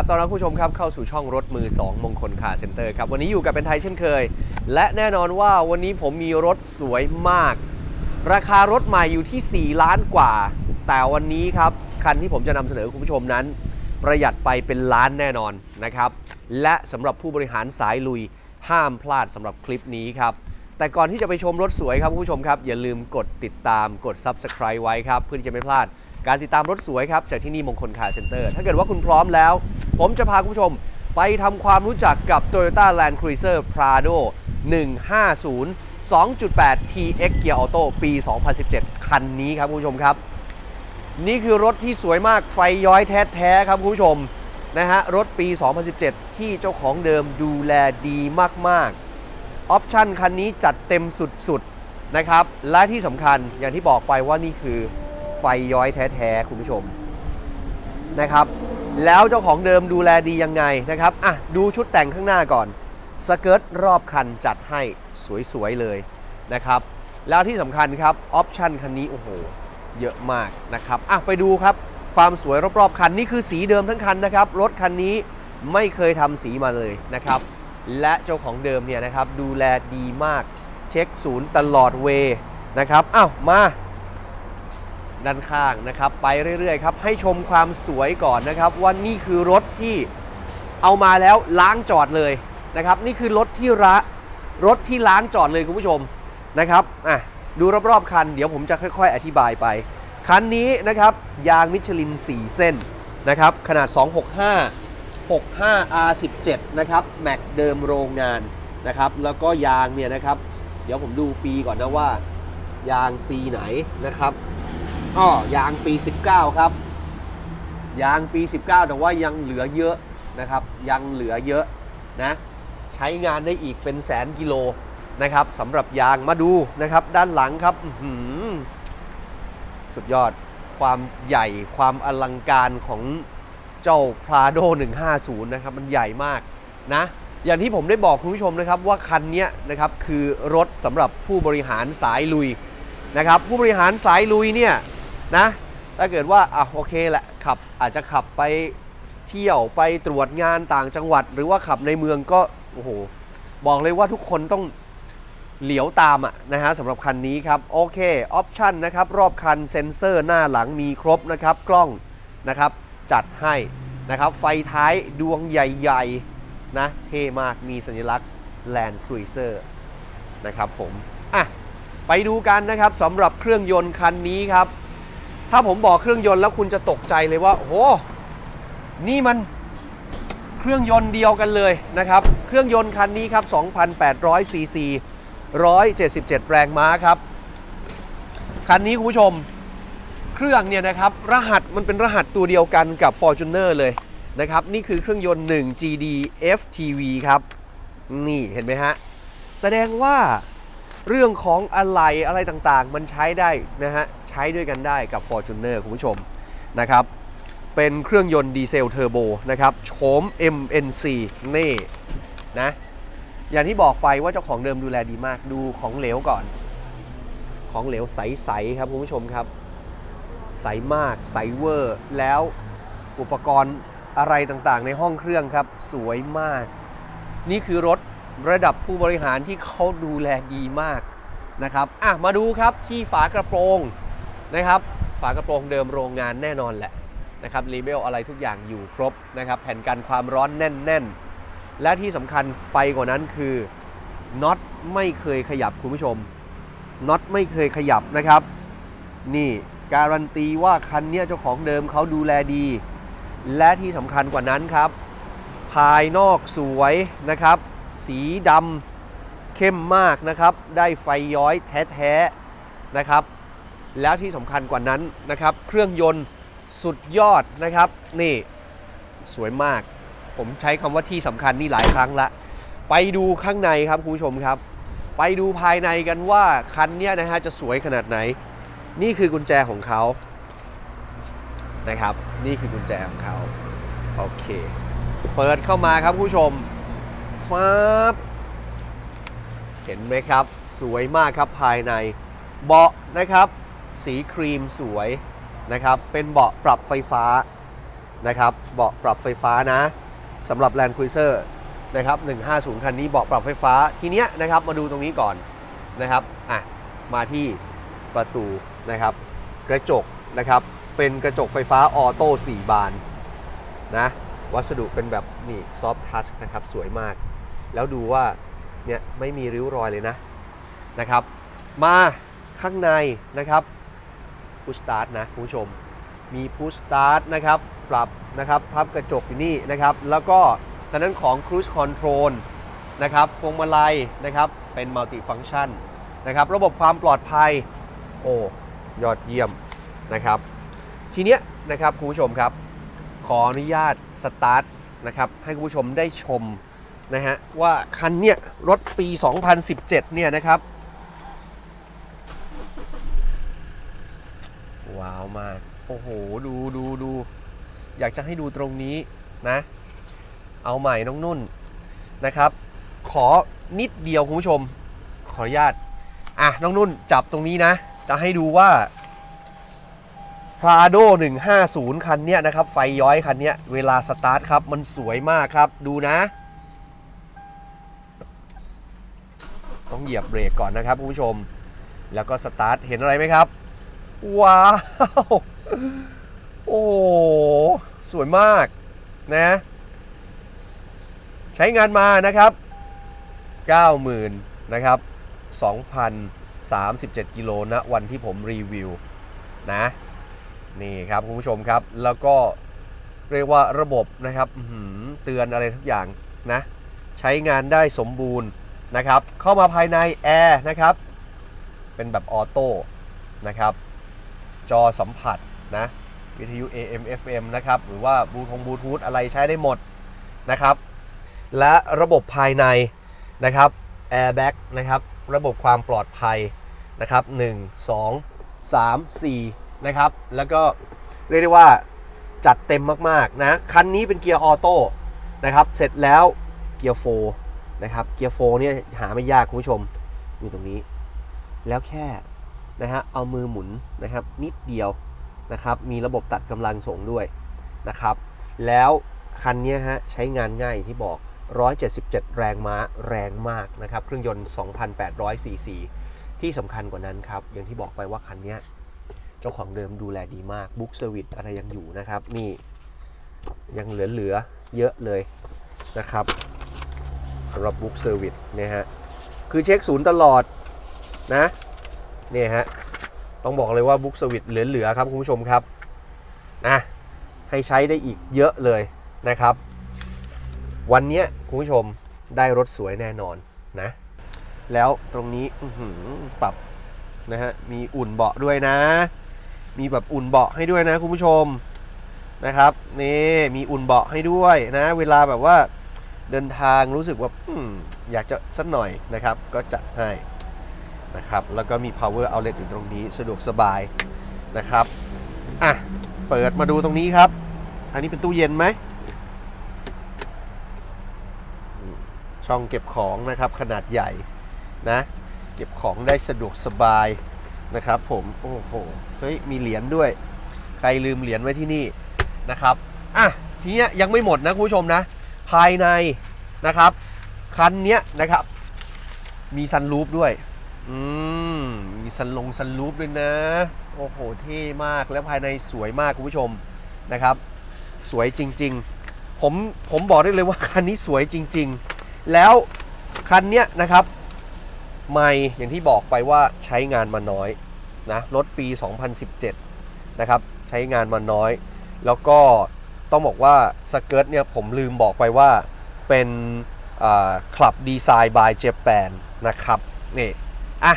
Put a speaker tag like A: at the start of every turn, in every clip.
A: ครับตอนรับผู้ชมครับเข้าสู่ช่องรถมือ 2 มงคลคาร์เซ็นเตอร์ครับ วันนี้อยู่กับเป็นไทยเช่นเคย และแน่นอนว่าวันนี้ผมมีรถสวยมาก ราคารถใหม่อยู่ที่ 4 ล้านกว่า แต่วันนี้ครับ คันที่ผมจะนำเสนอคุณผู้ชมนั้น ประหยัดไปเป็นล้านแน่นอนนะครับ และสำหรับผู้บริหารสายลุยห้ามพลาดสำหรับคลิปนี้ครับ แต่ก่อนที่จะไปชมรถสวยครับคุณผู้ชมครับ อย่าลืมกดติดตามกด Subscribe ไว้ครับเพื่อที่จะไม่พลาดการติดตามรถสวยครับ จากที่นี่มงคลคาร์เซ็นเตอร์ ถ้าเกิดว่าคุณพร้อมแล้ว ผมจะพาคุณผู้ชมไปทำความรู้จักกับ Toyota Land Cruiser Prado 150 2.8 TX Gear Auto ปี 2017 คันนี้ครับคุณผู้ชมครับ นี่คือรถที่สวยมากไฟย้อยแท้ๆครับคุณผู้ชมนะฮะรถปี 2017 ที่เจ้าของเดิมดูแลดีมากๆออปชั่นคันนี้จัดเต็มสุดๆนะครับ และที่สำคัญอย่างที่บอกไปว่านี่คือไฟย้อยแท้ๆคุณผู้ชมนะครับ แล้วเจ้าของเดิมดูแลดียังไงนะครับอะดูชุดแต่งข้างหน้าก่อน สเกิร์ตรอบคันจัดให้สวยๆเลยนะครับ แล้วที่สำคัญครับออปชั่นคันนี้โอ้โหเยอะมากนะครับอะไปดูครับความสวยรอบๆคันนี่คือสีเดิมทั้งคันนะครับ รถคันนี้ไม่เคยทำสีมาเลยนะครับ และเจ้าของเดิมเนี่ยนะครับดูแลดีมาก เช็คศูนย์ตลอดเวนะครับอ้าวมา ด้านข้างนะครับ ไปเรื่อยๆครับให้ชมความสวยก่อนนะครับว่านี่คือรถที่เอามาแล้วล้างจอดเลยนะครับ นี่คือรถที่ระรถที่ล้างจอดเลยคุณผู้ชมนะครับอะดูรอบๆคัน เดี๋ยวผมจะค่อย ๆ อธิบายไป คันนี้นะครับยางมิชลิน 4 เส้นนะครับขนาด 265 65 R17 นะครับแม็กเดิมโรงงานนะครับแล้วก็ยางเนี่ยนะครับ เดี๋ยวผมดูปีก่อนนะว่า ยางปีไหนนะครับ อ้อยางปี 19 ครับ ยางปี 19 แต่ว่ายังเหลือเยอะนะครับ ยังเหลือเยอะนะ ใช้งานได้อีกเป็นแสนกิโลนะครับสำหรับยางมาดูนะครับ ด้านหลังครับสุดยอดความใหญ่ความอลังการของเจ้า Prado 150 นะครับ มันใหญ่มากนะ อย่างที่ผมได้บอกคุณผู้ชมนะครับว่าคันนี้นะครับคือรถสำหรับผู้บริหารสายลุยนะครับ ผู้บริหารสายลุยเนี่ย นะถ้าเกิดว่าอะโอเคแหละขับอาจจะขับไปเที่ยวไปตรวจงานต่างจังหวัด หรือว่าขับในเมืองก็โอ้โหบอกเลยว่าทุกคนต้องเหลียวตามอะนะฮะสำหรับคันนี้ครับโอเคออปชันนะครับรอบคันเซ็นเซอร์หน้าหลังมีครบนะครับกล้องนะครับจัดให้นะครับไฟท้ายดวงใหญ่ๆนะเท่มากมีสัญลักษณ์ Land Cruiser นะครับผมอะไปดูกันนะครับสำหรับเครื่องยนต์คันนี้ครับ ถ้าผมบอกเครื่องยนต์แล้วคุณจะตกใจเลยว่า โอ้โหนี่มันเครื่องยนต์เดียวกันเลยนะครับ เครื่องยนต์คันนี้ครับ 2,800 ซีซี 177 แรงม้าครับ คันนี้คุณผู้ชม เครื่องเนี่ยนะครับ รหัสมันเป็นรหัสตัวเดียวกันกับ Fortuner เลยนะครับ นี่คือเครื่องยนต์ 1 GD FTV ครับ นี่เห็นไหมฮะ แสดงว่าเรื่องของอะไรอะไรต่างๆ มันใช้ได้นะฮะ ใช้ด้วยกันได้กับ Fortuner คุณผู้ชมนะครับ เป็นเครื่องยนต์ดีเซลเทอร์โบนะครับโฉม MNC นี่นะอย่างที่บอกไปว่าเจ้าของเดิมดูแลดีมากดูของเหลวก่อน ของเหลวใสๆครับคุณผู้ชมครับ ใสมากใสเวอร์ แล้วอุปกรณ์อะไรต่างๆ ในห้องเครื่องครับ สวยมาก นี่คือรถระดับผู้บริหารที่เขาดูแลดีมากนะครับอะมาดูครับที่ฝากระโปรง นะครับฝากระโปรงเดิมโรงงานแน่นอนแหละนะครับรีเบลอะไรทุกอย่างอยู่ครบนะครับแผ่นกันความร้อนแน่น ๆ และที่สำคัญไปกว่านั้นคือน็อตไม่เคยขยับคุณผู้ชมน็อตไม่เคยขยับนะครับ นี่การันตีว่าคันเนี้ยเจ้าของเดิมเขาดูแลดี และที่สำคัญกว่านั้นครับ ภายนอกสวยนะครับ สีดำเข้มมากนะครับ ได้ไฟย้อยแท้ๆนะครับ แล้วที่สำคัญกว่านั้นนะครับ เครื่องยนต์สุดยอดนะครับ นี่สวยมาก ผมใช้คำว่าที่สำคัญนี่หลายครั้งละ ไปดูข้างในครับคุณผู้ชมครับ ไปดูภายในกันว่าคันนี้นะฮะจะสวยขนาดไหน นี่คือกุญแจของเขานะครับ นี่คือกุญแจของเขาโอเค เปิดเข้ามาครับคุณผู้ชมฟ้าบเห็นไหมครับ สวยมากครับภายใน เบาะนะครับ สีครีมสวยนะครับ เป็นเบาะปรับไฟฟ้านะครับ เบาะปรับไฟฟ้านะสำหรับ Land Cruiser นะครับ 150 คันนี้เบาะปรับไฟฟ้า ทีเนี้ยนะครับ มาดูตรงนี้ก่อนนะครับ อะ มาที่ประตูนะครับ กระจกนะครับ เป็นกระจกไฟฟ้าออโต้4บานนะ วัสดุเป็นแบบนี่ซอฟทัชนะครับ สวยมาก แล้วดูว่าเนี่ยไม่มีริ้วรอยเลยนะนะครับ มาข้างในนะครับ พุชสตาร์ทนะคุณผู้ชม มีพุชสตาร์ทนะครับ ปรับนะครับพับกระจกอยู่นี่นะครับ แล้วก็ทางด้านของ Cruise Control นะครับพวงมาลัยนะครับ เป็นมัลติฟังชันนะครับ ระบบความปลอดภัย โอ้ยอดเยี่ยมนะครับ ทีเนี้ยนะครับคุณผู้ชมครับ ขออนุญาตสตาร์ทนะครับ ให้คุณผู้ชมได้ชมนะฮะว่าคันเนี้ยรถปี 2017 เนี่ยนะครับ ว้าวมาก โอ้โห ดูดูดู อยากจะให้ดูตรงนี้นะ เอาใหม่น้องนุ่นนะครับ ขอนิดเดียวคุณผู้ชม ขออนุญาต อะน้องนุ่นจับตรงนี้นะ จะให้ดูว่า Prado 150 คันเนี้ยนะครับ ไฟย้อยคันเนี้ย เวลาสตาร์ทครับ มันสวยมากครับ ดูนะ ต้องเหยียบเบรกก่อนนะครับคุณผู้ชม แล้วก็สตาร์ท เห็นอะไรไหมครับ ว้าว โอ้สวยมากนะ ใช้งานมานะครับ 90,000นะครับ2,037 กิโลนะวันที่ผมรีวิวนะ นี่ครับคุณผู้ชมครับ แล้วก็เรียกว่าระบบนะครับเตือนอะไรทุกอย่างนะ ใช้งานได้สมบูรณ์นะครับ เข้ามาภายในแอร์นะครับ เป็นแบบออโต้นะครับ จอสัมผัสนะวิทยุ AM FM นะครับ หรือว่าบลูทงบลูทูธอะไรใช้ได้หมดนะครับ และระบบภายในนะครับ Airbag นะครับระบบความปลอดภัยนะครับ 1 2 3 4 นะครับ แล้วก็เรียกได้ว่าจัดเต็มมาก ๆ นะ คันนี้เป็นเกียร์ออโต้นะครับ เสร็จแล้วเกียร์โฟนะครับ เกียร์โฟเนี่ยหาไม่ยากคุณผู้ชม อยู่ตรงนี้ แล้วแค่ นะฮะเอามือหมุนนะครับนิดเดียวนะครับมีระบบตัดกำลังส่งด้วยนะครับ แล้วคันนี้ฮะใช้งานง่ายอย่างที่บอก 177 แรงม้าแรงมากนะครับเครื่องยนต์ 2,800 ซีซี ที่สำคัญกว่านั้นครับ อย่างที่บอกไปว่าคันนี้เจ้าของเดิมดูแลดีมากบุ๊กเซอร์วิสอะไรยังอยู่นะครับ นี่ยังเหลือๆเยอะเลยนะครับสำหรับบุ๊กเซอร์วิสเนี่ยฮะคือเช็คศูนย์ตลอดนะ นี่ฮะ ต้องบอกเลยว่าบุ๊กสวิตเหลือๆครับคุณผู้ชมครับนะให้ใช้ได้อีกเยอะเลยนะครับ วันนี้คุณผู้ชมได้รถสวยแน่นอนนะ แล้วตรงนี้ปรับนะฮะมีอุ่นเบาะด้วยนะ มีแบบอุ่นเบาะให้ด้วยนะคุณผู้ชมนะครับนี่มีอุ่นเบาะให้ด้วยนะ เวลาแบบว่าเดินทางรู้สึกว่าอยากจะสักหน่อยนะครับ ก็จัดให้ นะครับแล้วก็มี power outlet อยู่ตรงนี้สะดวกสบายนะครับอะเปิดมาดูตรงนี้ครับ อันนี้เป็นตู้เย็นไหมช่องเก็บของนะครับขนาดใหญ่นะ เก็บของได้สะดวกสบายนะครับ ผมโอ้โหเฮ้ยมีเหรียญด้วย ใครลืมเหรียญไว้ที่นี่นะครับอะทีนี้ยยังไม่หมดนะคุณผู้ชมนะ ภายในนะครับ คันเนี้ยนะครับ มีซันรูฟด้วย อืม มีสันลงสันรูปด้วยนะ โอ้โห เท่มากแล้วภายในสวยมากคุณผู้ชมนะครับ สวยจริง ๆ ผมผมบอกได้เลยว่าคันนี้สวยจริง ๆ แล้วคันเนี้ยนะครับไม่อย่างที่บอกไปว่าใช้งานมาน้อยนะรถปี 2017 นะครับ ใช้งานมาน้อย แล้วก็ต้องบอกว่าสเกิร์ตเนี่ยผมลืมบอกไปว่าเป็นคลับดีไซน์ by Japan นะครับนี่ อะ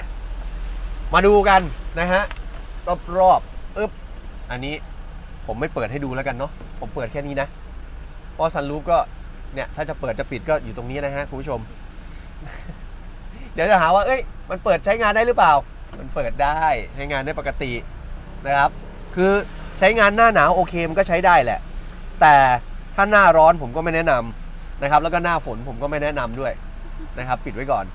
A: มาดูกันนะฮะ รอบรอบๆอึ๊บอันนี้ผมไม่เปิดให้ดูแล้วกันเนาะผมเปิดแค่นี้นะเพราะซันรูฟก็เนี่ย ถ้าจะเปิดจะปิดก็อยู่ตรงนี้นะฮะคุณผู้ชม เดี๋ยวจะหาว่า เอ้ย มันเปิดใช้งานได้หรือเปล่า มันเปิดได้ใช้งานได้ปกตินะครับ คือใช้งานหน้าหนาวโอเคมันก็ใช้ได้แหละ แต่ถ้าหน้าร้อนผมก็ไม่แนะนำนะครับ แล้วก็หน้าฝนผมก็ไม่แนะนำด้วยนะครับ ปิดไว้ก่อน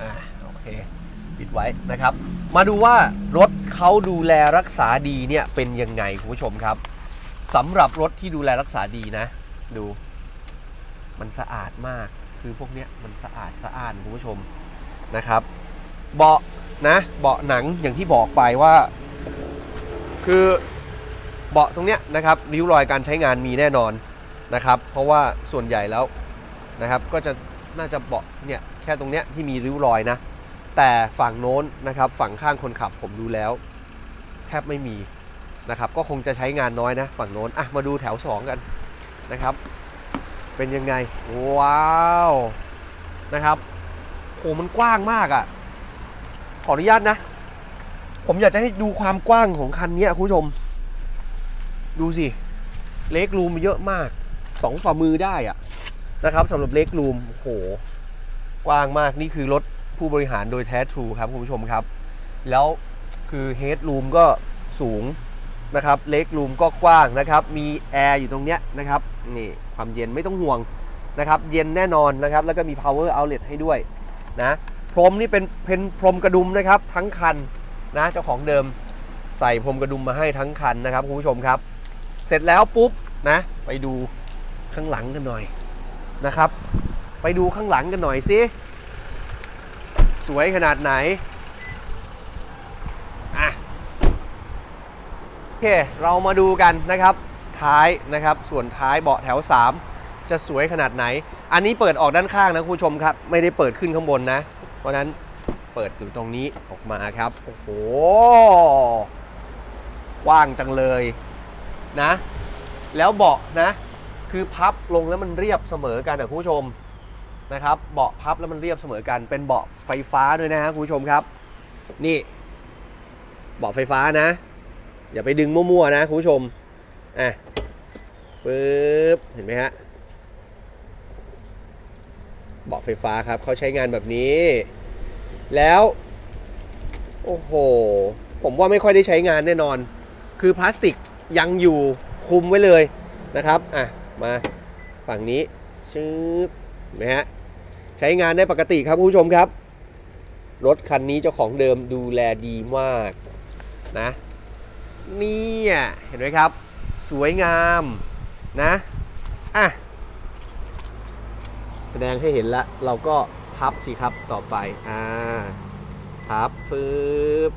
A: อ่าโอเคปิดไว้นะครับ มาดูว่ารถเขาดูแลรักษาดีเนี่ยเป็นยังไงคุณผู้ชมครับสำหรับรถที่ดูแลรักษาดีนะ ดู มันสะอาดมากคือพวกเนี้ยมันสะอาดสะอาดคุณผู้ชมนะครับ เบาะนะ เบาะหนังอย่างที่บอกไปว่า คือเบาะตรงเนี้ยนะครับริ้วรอยการใช้งานมีแน่นอนนะครับ เพราะว่าส่วนใหญ่แล้วนะครับ ก็จะน่าจะเบาะเนี่ย แค่ตรงเนี้ยที่มีริ้วรอยนะ แต่ฝั่งโน้นนะครับฝั่งข้างคนขับผมดูแล้ว แทบไม่มีนะครับก็คงจะใช้งานน้อยนะ ฝั่งโน้นอะมาดูแถว 2 กันนะครับ เป็นยังไง ว้าวนะครับโหมันกว้างมากอะ่ะ ขออนุญาตนะ ผมอยากจะให้ดูความกว้างของคันนี้คุณผู้ชม ดูสิ เล็กรูมเยอะมากสองฝ่ามือได้อะนะครับสำหรับเล็กรูมโห กว้างมากนี่คือรถผู้บริหารโดยแท้ทรูครับคุณผู้ชมครับ แล้วคือเฮดรูมก็สูงนะครับเล็กรูมก็กว้างนะครับ มีแอร์อยู่ตรงเนี้ยนะครับนี่ความเย็นไม่ต้องห่วงนะครับ เย็นแน่นอนนะครับ แล้วก็มี power outlet ให้ด้วยนะพรมนี่เป็นเป็นพรมกระดุมนะครับ ทั้งคันนะเจ้าของเดิมใส่พรมกระดุมมาให้ทั้งคันนะครับคุณผู้ชมครับ เสร็จแล้วปุ๊บนะ ไปดูข้างหลังกันหน่อยนะครับ ไปดูข้างหลังกันหน่อยสิ สวยขนาดไหนอะโอเคเรามาดูกันนะครับ ท้ายนะครับ ส่วนท้ายเบาะแถว 3 จะสวยขนาดไหน อันนี้เปิดออกด้านข้างนะคุณผู้ชมครับ ไม่ได้เปิดขึ้นข้างบนนะ เพราะฉะนั้นเปิดอยู่ตรงนี้ออกมาครับ โอ้โหกว้างจังเลยนะ แล้วเบาะนะ คือพับลงแล้วมันเรียบเสมอกันนะคุณผู้ชม นะครับ เบาะพับแล้วมันเรียบเสมอกัน เป็นเบาะไฟฟ้าด้วยนะฮะคุณผู้ชมครับ นี่ เบาะไฟฟ้านะ อย่าไปดึงมั่วๆนะคุณผู้ชม อะฟืบเห็นไหมฮะ เบาะไฟฟ้าครับเขาใช้งานแบบนี้ แล้ว โอ้โห ผมว่าไม่ค่อยได้ใช้งานแน่นอน คือพลาสติกยังอยู่คุมไว้เลยนะครับ อะ มาฝั่งนี้ชืบเห็นไหมฮะ ใช้งานได้ปกติครับคุณผู้ชมครับ รถคันนี้เจ้าของเดิมดูแลดีมากนะนี่เห็นไหมครับ สวยงามนะอะแสดงให้เห็นแล้วเราก็พับสิครับต่อไปอ่าพับฟืบ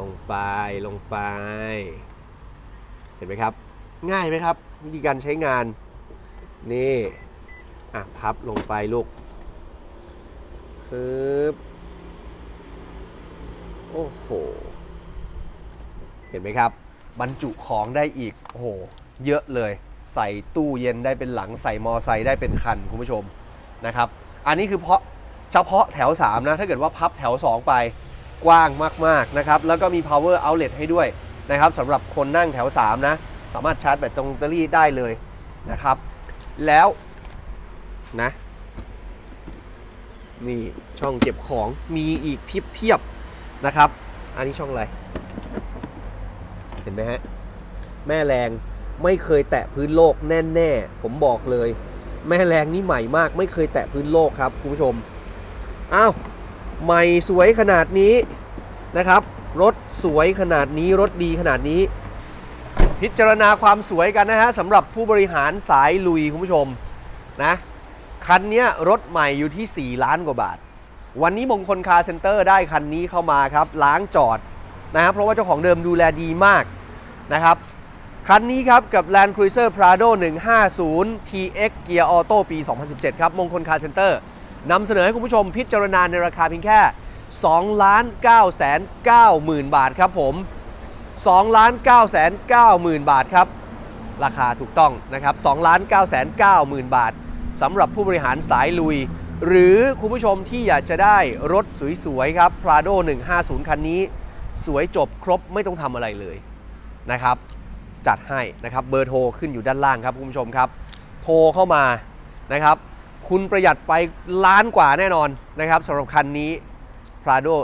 A: ลงไปลงไป เห็นไหมครับ ง่ายไหมครับวิธีการใช้งานนี่ อะพับลงไปลูกฟืบโอ้โห เห็นไหมครับ บรรจุของได้อีก โอ้โห เยอะเลย ใส่ตู้เย็นได้เป็นหลัง ใส่มอไซค์ได้เป็นคัน คุณผู้ชมนะครับ อันนี้คือเพราะเฉพาะแถว 3 นะ ถ้าเกิดว่าพับแถว 2 ไปกว้างมาก ๆ นะครับ แล้วก็มี power outlet ให้ด้วยนะครับสำหรับคนนั่งแถว 3 นะ สามารถชาร์จแบตตรงตเตอรี่ได้เลยนะครับ แล้ว นะ นี่ช่องเก็บของมีอีกเพียบๆนะครับ อันนี้ช่องอะไร เห็นไหมฮะ แม่แรงไม่เคยแตะพื้นโลกแน่ๆ ผมบอกเลย แม่แรงนี่ใหม่มาก ไม่เคยแตะพื้นโลกครับคุณผู้ชมอ้าวใหม่สวยขนาดนี้นะครับ รถสวยขนาดนี้รถดีขนาดนี้ พิจารณาความสวยกันนะฮะสำหรับผู้บริหารสายลุยคุณผู้ชมนะ คันนี้รถใหม่อยู่ที่ 4 ล้านกว่าบาท วันนี้มงคลคาร์เซ็นเตอร์ได้คันนี้เข้ามาครับ ล้างจอดนะครับเพราะว่าเจ้าของเดิมดูแลดีมากนะครับ คันนี้ครับกับ Land Cruiser Prado 150 TX Gear Auto ปี 2017 ครับ มงคลคาร์เซ็นเตอร์นำเสนอให้คุณผู้ชมพิจารณาในราคาเพียงแค่2ล้าน9แสน9หมื่นบาทครับผม2ล้าน9แสน9หมื่นบาทครับ ราคาถูกต้องนะครับ2ล้าน9แสน9หมื่นบาท สำหรับผู้บริหารสายลุย หรือคุณผู้ชมที่อยากจะได้รถสวยๆครับ Prado 150 คันนี้ สวยจบครบไม่ต้องทำอะไรเลยนะครับ จัดให้นะครับเบอร์โทรขึ้นอยู่ด้านล่างครับคุณผู้ชมครับ โทรเข้ามานะครับ คุณประหยัดไปล้านกว่าแน่นอนนะครับสำหรับคันนี้ Prado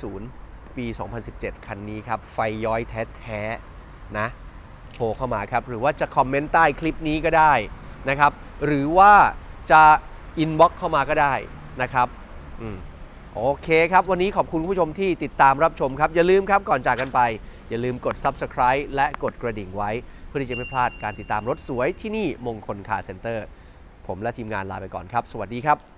A: 150 ปี 2017 คันนี้ครับ ไฟย้อยแท้ๆนะโทรเข้ามาครับ หรือว่าจะคอมเมนต์ใต้คลิปนี้ก็ได้นะครับ หรือว่าจะอินบ็อกเข้ามาก็ได้นะครับอืมโอเคครับ วันนี้ขอบคุณคุณผู้ชมที่ติดตามรับชมครับ อย่าลืมครับก่อนจากกันไป อย่าลืมกด Subscribe และกดกระดิ่งไว้ เพื่อที่จะไม่พลาดการติดตามรถสวยที่นี่มงคลคาร์เซ็นเตอร์ ผมและทีมงานลาไปก่อนครับ สวัสดีครับ